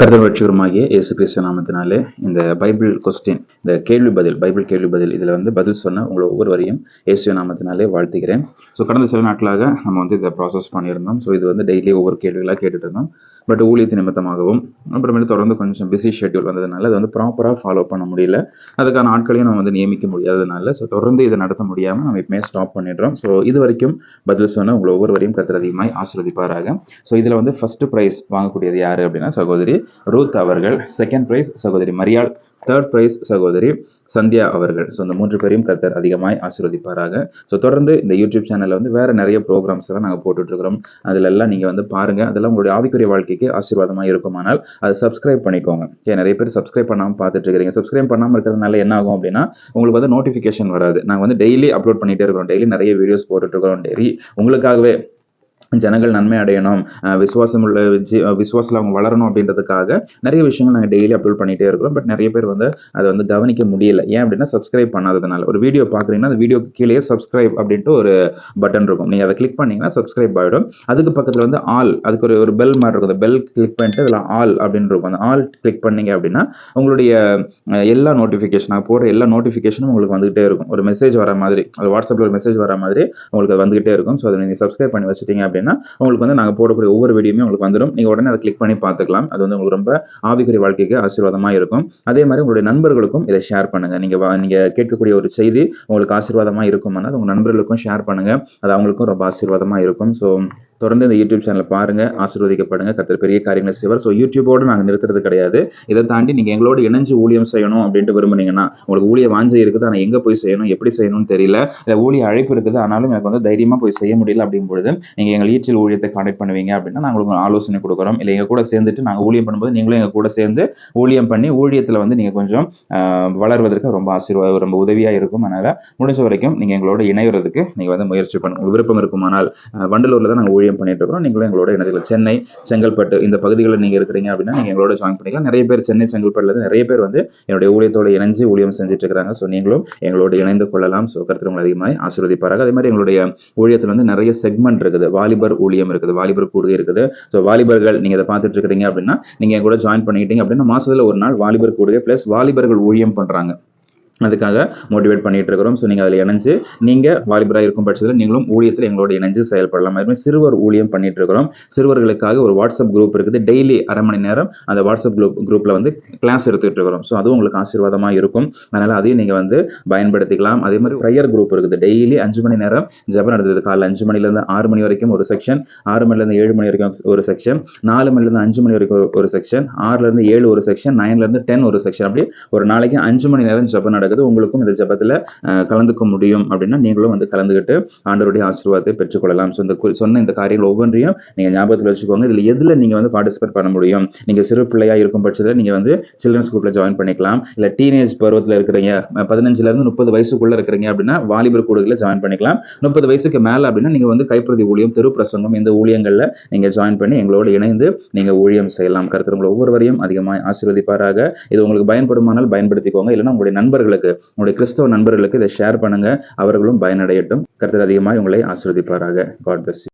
கருதல் ரட்சகருமாகிய இயேசு கிறிஸ்து நாமத்தினாலே இந்த பைபிள் கொஸ்டின் இந்த கேள்வி பதில் பைபிள் கேள்வி பதில் இதில் வந்து பதில் சொன்ன உங்களை ஒவ்வொருவரையும் இயேசு நாமத்தினாலே வாழ்த்துகிறேன். ஸோ கடந்த சில நாட்களாக நம்ம வந்து இதை ப்ராசஸ் பண்ணியிருந்தோம். ஸோ இது வந்து டெய்லி ஒவ்வொரு கேள்விகளாக கேட்டுட்டு இருந்தோம். பட் ஊழியத்து நிமித்தமாகவும் அப்புறமேட்டு தொடர்ந்து கொஞ்சம் பிஸி ஷெட்யூல் வந்ததுனால அதை வந்து ப்ராப்பராக ஃபாலோ பண்ண முடியல. அதுக்கான ஆட்களையும் நம்ம வந்து நியமிக்க முடியாததுனால ஸோ தொடர்ந்து இதை நடத்த முடியாமல் நம்ம எப்பவுமே ஸ்டாப் பண்ணிடுறோம். ஸோ இது வரைக்கும் பதில் சொன்ன உங்களை ஒவ்வொருவரையும் கத்திர அதிகமாய் ஆசிர்வதிப்பாராக. ஸோ இதில் வந்து ஃபர்ஸ்ட் ப்ரைஸ் வாங்கக்கூடியது யார் அப்படின்னா சகோதரி ரூத் அவர்கள். செகண்ட் ப்ரைஸ் சகோதரி மரியாள். தேர்ட் ப்ரைஸ் சகோதரி சந்தியா அவர்கள். ஸோ இந்த மூன்று பேரையும் கர்த்தர் அதிகமாய் ஆசீர்வதிப்பாராக. ஸோ தொடர்ந்து இந்த யூடியூப் சேனலில் வந்து வேறு நிறைய ப்ரோக்ராம்ஸ் எல்லாம் நாங்கள் போட்டுட்ருக்கிறோம். அதில் எல்லாம் நீங்கள் வந்து பாருங்கள் அதெல்லாம் உங்களுடைய ஆவிக்குரிய வாழ்க்கைக்கு ஆசீர்வாதமாக இருக்குமானால் அதை சப்ஸ்கிரைப் பண்ணிக்கோங்க. ஏன் நிறைய பேர் சப்ஸ்கிரைப் பண்ணாமல் பார்த்துட்டு இருக்கிறீங்க சப்ஸ்கிரைப் பண்ணாமல் இருக்கிறதுனால என்ன ஆகும் அப்படின்னா உங்களுக்கு வந்து நோட்டிஃபிகேஷன் வராது. நாங்கள் வந்து டெய்லி அப்லோட் பண்ணிகிட்டே இருக்கிறோம். டெய்லி நிறைய வீடியோஸ் போட்டுட்ருக்கிறோம். டெய்லி உங்களுக்காகவே ஜனங்கள் நன்மை அடையணும் விசுவாசம் உள்ள விசுவாசத்தில் அவங்க வளரணும் அப்படின்றதுக்காக நிறைய விஷயங்கள் நாங்கள் டெய்லி அப்லோட் பண்ணிகிட்டே இருக்கிறோம். பட் நிறைய பேர் வந்து அதை வந்து கவனிக்க முடியல. ஏன் அப்படின்னா சப்ஸ்கிரைப் பண்ணாததுனால. ஒரு வீடியோ பார்க்குறீங்கன்னா அந்த வீடியோ கீழே சப்ஸ்கிரைப் அப்படின்ட்டு ஒரு பட்டன் இருக்கும். நீங்கள் அதை கிளிக் பண்ணிங்கன்னா சப்ஸ்கிரைப் ஆகிடும் அதுக்கு பக்கத்தில் வந்து ஆல் அதுக்கு ஒரு ஒரு பெல் மாதிரி இருக்கும். அந்த பெல் கிளிக் பண்ணிட்டு அதில் ஆல் அப்படின்னு இருக்கும். அந்த ஆல் கிளிக் பண்ணீங்க அப்படின்னா உங்களுடைய எல்லா நோட்டிஃபிகேஷன் போகிற எல்லா நோட்டிஃபிகேஷனும் உங்களுக்கு வந்துகிட்டே இருக்கும். ஒரு மெசேஜ் வர மாதிரி அது வாட்ஸ்அப்பில் ஒரு மெசேஜ் வர மாதிரி உங்களுக்கு வந்துகிட்டே இருக்கும். ஸோ அதை நீங்கள் சப்ஸ்கிரைப் பண்ணி வச்சுட்டீங்க அப்படின்னு அப்படின்னா உங்களுக்கு வந்து நாங்கள் போடக்கூடிய ஒவ்வொரு வீடியோமே உங்களுக்கு வந்துடும் நீங்கள் உடனே அதை கிளிக் பண்ணி பார்த்துக்கலாம். அது வந்து உங்களுக்கு ரொம்ப ஆவிக்குரிய வாழ்க்கைக்கு ஆசீர்வாதமாக இருக்கும். அதே மாதிரி உங்களுடைய நண்பர்களுக்கும் இதை ஷேர் பண்ணுங்கள் நீங்கள் நீங்கள் கேட்கக்கூடிய ஒரு செய்தி உங்களுக்கு ஆசீர்வாதமாக இருக்குமானால் உங்கள் நண்பர்களுக்கும் ஷேர் பண்ணுங்கள் அது அவங்களுக்கும் ரொம்ப ஆசீர்வாதமாக இருக்கும். ஸோ தொடர்ந்து இந்த யூடியூப் சேனலை பாருங்கள் ஆசீர்வதிக்கப்படுங்க. கத்தர் பெரிய காரியங்களை செய்வார். ஸோ யூடியூபோடு நாங்கள் நிறுத்துறது கிடையாது. இதை தாண்டி நீங்கள் எங்களோட இணைஞ்சு ஊழியம் செய்யணும் அப்படின்ட்டு விரும்புனீங்கன்னா உங்களுக்கு ஊழிய வாஞ்சி இருக்குது. ஆனால் எங்கே போய் செய்யணும் எப்படி செய்யணும்னு தெரியல. இல்லை ஊழிய அழைப்பு இருக்குது. ஆனாலும் எனக்கு வந்து தைரியமாக போய் செய்ய முடியல அப்படிங்கும்போது நீங்கள் எங்கள் ஈச்சல் ஊழியத்தை கான்டெக்ட் பண்ணுவீங்க அப்படின்னா நாங்கள் உங்களுக்கு ஆலோசனை கொடுக்குறோம். இல்லை எங்கள் கூட சேர்ந்துட்டு நாங்கள் ஊழியம் பண்ணும்போது நீங்களும் எங்கள் கூட சேர்ந்து ஊழியம் பண்ணி ஊழியத்தில் வந்து நீங்கள் கொஞ்சம் வளர்வதற்கு ரொம்ப ஆசீர்வாதம் ரொம்ப உதவியாக இருக்கும். அதனால் முடிஞ்ச வரைக்கும் நீங்கள் எங்களோட இணைகிறதுக்கு நீங்கள் வந்து முயற்சி பண்ணுங்க. விருப்பம் இருக்குமானால் வண்டலூரில் தான் நாங்கள் ஊழியம் ஊழியம் பண்ணிட்டு இருக்கிறோம் நீங்களும் எங்களோட இணையத்தில் சென்னை செங்கல்பட்டு இந்த பகுதிகளில் நீங்கள் இருக்கிறீங்க அப்படின்னா நீங்கள் எங்களோட ஜாயின் பண்ணிக்கலாம். நிறைய பேர் சென்னை செங்கல்பட்டுல நிறைய பேர் வந்து என்னுடைய ஊழியத்தோட இணைஞ்சு ஊழியம் செஞ்சுட்டு இருக்கிறாங்க. ஸோ நீங்களும் எங்களோட இணைந்து கொள்ளலாம். ஸோ கருத்து அதிகமாக ஆசீர்வதிப்பார்கள் அதே மாதிரி எங்களுடைய ஊழியத்தில் வந்து நிறைய செக்மெண்ட் இருக்குது. வாலிபர் ஊழியம் இருக்குது. வாலிபர் கூடுகை இருக்குது. ஸோ வாலிபர்கள் நீங்கள் இதை பார்த்துட்டு இருக்கிறீங்க அப்படின்னா நீங்கள் எங்களோட ஜாயின் பண்ணிட்டீங்க அப்படின்னா மாசத்துல ஒரு நாள் வாலிபர் கூடுகை ப்ளஸ் வாலிபர்கள் ஊழியம் பண்ணுறாங்க அதுக்காக மோட்டிவேட் பண்ணிட்டு இருக்கிறோம் ஸோ நீங்கள் அதில் இணைஞ்சு நீங்கள் வாலிபராக இருக்கும் பட்சத்தில் நீங்களும் ஊழியத்தில் எங்களோட இணைஞ்சு செயல்படலாம். அதுமாதிரி சிறுவர் ஊழியம் பண்ணிட்டு இருக்கிறோம் சிறுவர்களுக்காக ஒரு வாட்ஸ்அப் குரூப் இருக்குது. டெய்லி அரை மணி நேரம் அந்த வாட்ஸ்அப் குரூப் குரூப்பில் வந்து கிளாஸ் எடுத்துகிட்டு இருக்கிறோம் ஸோ அதுவும் உங்களுக்கு ஆசீர்வாதமாக இருக்கும். அதனால் அதையும் நீங்கள் வந்து பயன்படுத்திக்கலாம். அதே மாதிரி ப்ரையர் குரூப் இருக்குது. டெய்லி அஞ்சு மணி நேரம் ஜபம் நடந்தது. காலைல அஞ்சு மணிலேருந்து ஆறு மணி வரைக்கும் ஒரு செக்ஷன் ஆறு மணிலேருந்து ஏழு மணி வரைக்கும் ஒரு செக்ஷன் நாலு மணிலேருந்து அஞ்சு மணி வரைக்கும் ஒரு செக்ஷன் ஆறுலேருந்து ஏழு ஒரு செக்ஷன் நைன்லேருந்து டென் ஒரு செக்ஷன் அப்படி ஒரு நாளைக்கு அஞ்சு மணி நேரம் ஜபம் நடக்கும் நடக்குது உங்களுக்கும் இந்த ஜபத்தில் கலந்துக்க முடியும் அப்படின்னா நீங்களும் வந்து கலந்துக்கிட்டு ஆண்டருடைய ஆசீர்வாதத்தை பெற்றுக்கொள்ளலாம். ஸோ இந்த சொன்ன இந்த காரியங்கள் ஒவ்வொன்றையும் நீங்கள் ஞாபகத்தில் வச்சுக்கோங்க. இதில் எதில் நீங்கள் வந்து பார்ட்டிசிபேட் பண்ண முடியும்? நீங்கள் சிறு பிள்ளையாக இருக்கும் பட்சத்தில் நீங்கள் வந்து சில்ட்ரன்ஸ் குரூப்பில் ஜாயின் பண்ணிக்கலாம். இல்லை டீனேஜ் பருவத்தில் இருக்கிறீங்க பதினஞ்சுலேருந்து முப்பது வயசுக்குள்ளே இருக்கிறீங்க அப்படின்னா வாலிபர் கூடுகளில் ஜாயின் பண்ணிக்கலாம். முப்பது வயசுக்கு மேலே அப்படின்னா நீங்கள் வந்து கைப்பிரதி ஊழியம் தெரு பிரசங்கம் இந்த ஊழியங்களில் நீங்கள் ஜாயின் பண்ணி எங்களோடு இணைந்து நீங்கள் ஊழியம் செய்யலாம். கருத்து உங்களை ஒவ்வொருவரையும் அதிகமாக ஆசீர்வதிப்பாராக. இது உங்களுக்கு பயன்படுமானால் பயன்படுத்திக்கோங்க. இல்லைன்னா உங்களுடைய நண்பர்களுக்கு நண்பர்களுக்கு உங்களுடைய கிறிஸ்தவ நண்பர்களுக்கு இதை ஷேர் பண்ணுங்க. அவர்களும் பயனடையட்டும். கருத்து அதிகமாக உங்களை ஆசிர்வதிப்பாராக. God plus